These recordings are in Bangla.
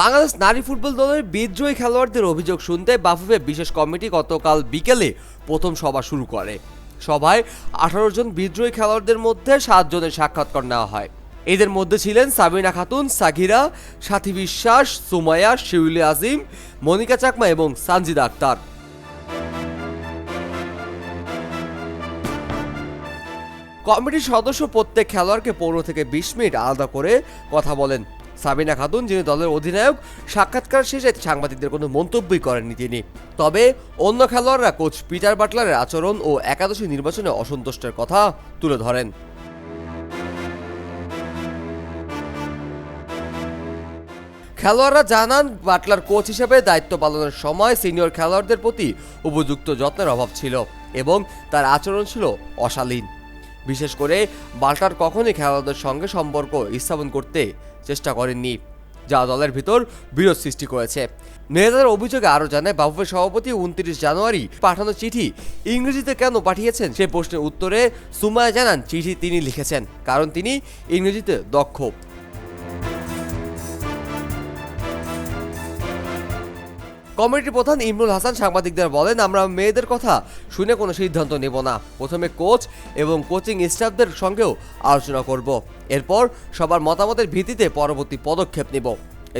বাংলাদেশ নারী ফুটবল দলের বিদ্রোহী খেলোয়াড়দের অভিযোগ শুনতে বাফুফে বিশেষ কমিটি গতকাল বিকেলে প্রথম সভা শুরু করে। সভায় আঠারো জন বিদ্রোহী খেলোয়াড়দের মধ্যে সাত জনের সাক্ষাৎকার নেওয়া হয়। এদের মধ্যে ছিলেন সাবিনা খাতুন, সাকিরা, সাথী বিশ্বাস সুমায়া শিউলি আজিম, মনিকা চাকমা এবং সানজিদা আক্তার। কমিটির সদস্য প্রত্যেক খেলোয়াড়কে পনেরো থেকে বিশ মিনিট আলাদা করে কথা বলেন সাবিনা খাতুন, যিনি দলের অধিনায়ক, সাক্ষাৎকার শেষে সাংবাদিকদের কোনো মন্তব্যই করেননি তিনি। তবে অন্য খেলোয়াড়রা কোচ পিটার বাটলারের আচরণ ও একাদশী নির্বাচনে অসন্তুষ্টের কথা তুলে ধরেন। খেলোয়াড়রা জানান, বাটলার কোচ হিসেবে দায়িত্ব পালনের সময় সিনিয়র খেলোয়াড়দের প্রতি উপযুক্ত যত্নের অভাব ছিল এবং তার আচরণ ছিল অশালীন। বিশেষ করে বাল্টার কখনই খেলোয়াড়দের সঙ্গে সম্পর্ক স্থাপন করতে চেষ্টা করেননি, যা দলের ভিতর বিরোধ সৃষ্টি করেছে। নেতাদের অভিযোগে আরও জানায় বাফুফের সভাপতি উনত্রিশ জানুয়ারি পাঠানো চিঠি ইংরেজিতে কেন পাঠিয়েছেন সে প্রশ্নের উত্তরে সুমায়া জানান, চিঠি তিনি লিখেছেন, কারণ তিনি ইংরেজিতে দক্ষ। কমিটির প্রধান ইমরুল হাসান সাংবাদিকদের বলেন, আমরা মেয়েদের কথা শুনে কোনো সিদ্ধান্ত নেব না। প্রথমে কোচ এবং কোচিং স্টাফদের সঙ্গেও আলোচনা করব। এরপর সবার মতামতের ভিত্তিতে পরবর্তী পদক্ষেপ নেব।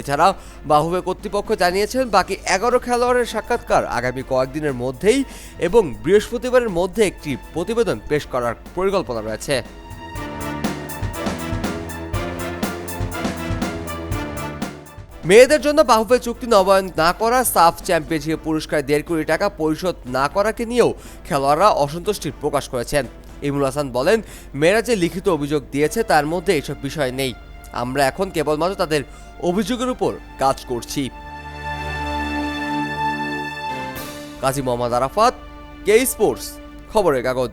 এছাড়া বাহুবে কর্তৃপক্ষ জানিয়েছেন, বাকি এগারো খেলোয়াড়ের সাক্ষাৎকার আগামী কয়েকদিনের মধ্যেই এবং বৃহস্পতিবারের মধ্যে একটি প্রতিবেদন পেশ করার পরিকল্পনা রয়েছে। মেয়েদের জন্য বাহুবে চুক্তি নবায়ন না করা, সাফ চ্যাম্পিয়নশিপ পুরস্কার দেড় কোটি টাকা পরিশোধ না করাকে নিয়েও খেলোয়াড়রা অসন্তুষ্টি প্রকাশ করেছেন। ইমুল হাসান বলেন, মেয়েরা যে লিখিত অভিযোগ দিয়েছে তার মধ্যে এসব বিষয় নেই। আমরা এখন কেবলমাত্র তাদের অভিযোগের উপর কাজ করছি। কাজী মোহাম্মদ আরাফাত, কে স্পোর্টস, খবরের কাগজ।